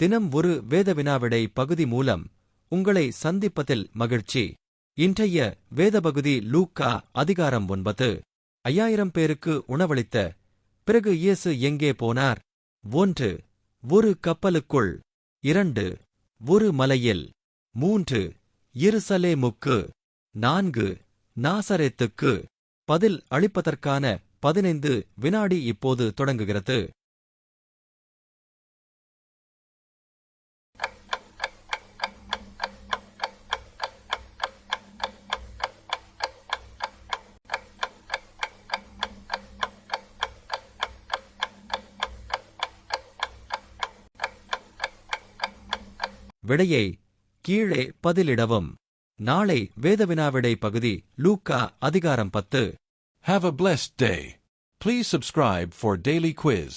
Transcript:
தினம் ஒரு வேத வினாவிடை பகுதி மூலம் உங்களை சந்திப்பதில் மகிழ்ச்சி. இன்றைய வேத பகுதி லூக்கா அதிகாரம் ஒன்பது. ஐயாயிரம் பேருக்கு உணவளித்த பிறகு இயேசு எங்கே போனார்? ஒன்று ஒரு கப்பலுக்குள். இரண்டு ஒரு மலையில். மூன்று இருசலேமுக்கு நான்கு நாசரேத்துக்கு. பதில் அளிப்பதற்கான பதினைந்து வினாடி இப்போது தொடங்குகிறது. விடையை கீழே பதிலிடவும் நாளை வேதவினாவிடை பகுதி லூக்கா அதிகாரம் பத்து Have a blessed day. Please subscribe for daily quiz.